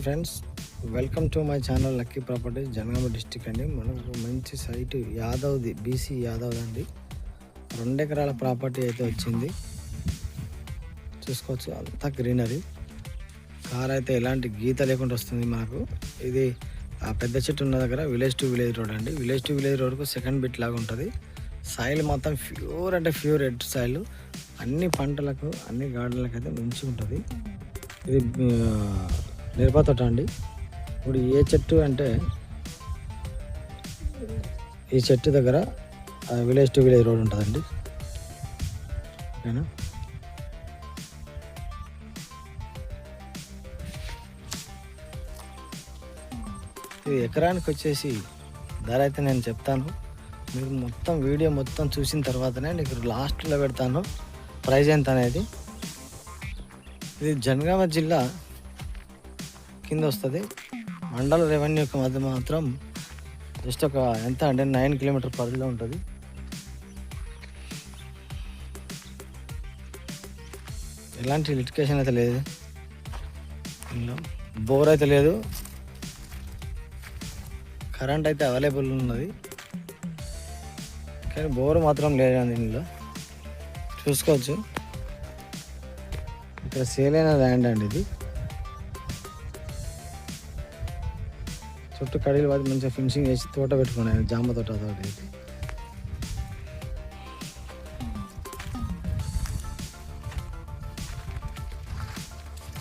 Friends welcome to my channel lucky property Jangaon district అండి. మనకు మంచి సైట్ యాదవ్ది బీసీ యాదవ్ అండి. రెండు ఎకరాల ప్రాపర్టీ అయితే వచ్చింది. చూసుకోవచ్చు అంతా గ్రీనరీ కార్ అయితే ఎలాంటి గీత లేకుండా వస్తుంది మనకు ఇది ఆ పెద్ద చెట్టు ఉన్న దగ్గర విలేజ్ టు విలేజ్ రోడ్ అండి. విలేజ్ టు విలేజ్ రోడ్కు సెకండ్ బిట్ లాగా ఉంటుంది. సాయిల్ మొత్తం ప్యూర్ అంటే ప్యూర్ రెడ్ సాయిల్ అన్ని పంటలకు అన్ని గార్డెన్లకు అయితే మంచిగా ఉంటుంది ఇది మిరప తోట అండి ఇప్పుడు ఏ చెట్టు అంటే ఈ చెట్టు దగ్గర విలేజ్ టు విలేజ్ రోడ్ ఉంటుందండి. ఓకేనా? ఇది ఎకరానికి వచ్చేసి ధర అయితే నేను చెప్తాను. మీరు మొత్తం వీడియో మొత్తం చూసిన తర్వాతనే నీకు లాస్ట్లో పెడతాను. ప్రైజ్ ఎంత అనేది? ఇది జనగామ జిల్లా కింద వస్తుంది మండల రెవెన్యూకి మధ్య మాత్రం జస్ట్ ఒక ఎంత అంటే నైన్ కిలోమీటర్ పరిధిలో ఉంటుంది. ఎలాంటి లిటికేషన్ అయితే లేదు. ఇందులో బోర్ అయితే లేదు. కరెంట్ అయితే అవైలబుల్ ఉన్నది. కానీ బోర్ మాత్రం లేదండి ఇందులో. చూసుకోవచ్చు. ఇక్కడ సేల్ అయిన ల్యాండ్ అండి ఇది. చుట్టూ కడిగి వాటి మంచిగా ఫినిషింగ్ చేసి తోట పెట్టుకున్నాను జామ తోట తోటి.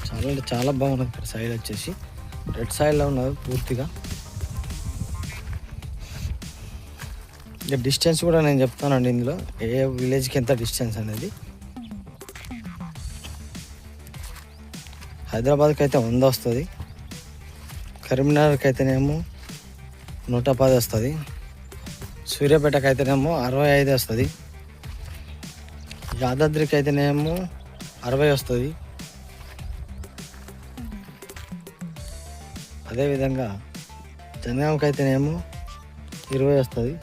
చాలా అంటే చాలా బాగున్నది ఇక్కడ సైడ్ వచ్చేసి. రెడ్ సైడ్లో ఉన్నది పూర్తిగా. ఇక డిస్టెన్స్ కూడా నేను చెప్తానండి ఇందులో. ఏ విలేజ్కి ఎంత డిస్టెన్స్ అనేది. హైదరాబాద్కి అయితే వంద వస్తుంది. కరీంనగర్కి అయితేనేమో నూట పది వస్తుంది. సూర్యాపేటకి అయితేనేమో అరవై ఐదు వస్తుంది. యాదాద్రికి అయితేనేమో అరవై వస్తుంది. అదేవిధంగా జనగాంకి అయితేనేమో ఇరవై వస్తుంది.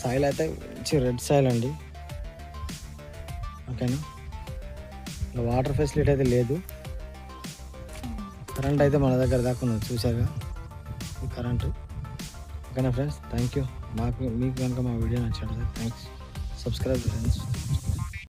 సాయిల్ అయితే రెడ్ సాయిల్ అండి ఓకేనా? వాటర్ ఫెసిలిటీ అయితే లేదు. కరెంట్ అయితే మన దగ్గర దాకా ఉన్నది చూసారుగా ఈ కరెంటు. ఓకేనా ఫ్రెండ్స్? థ్యాంక్ యూ మాకు మీకు కనుక మా వీడియో నచ్చినట్లయితే థ్యాంక్స్ సబ్స్క్రైబ్ ఫ్రెండ్స్.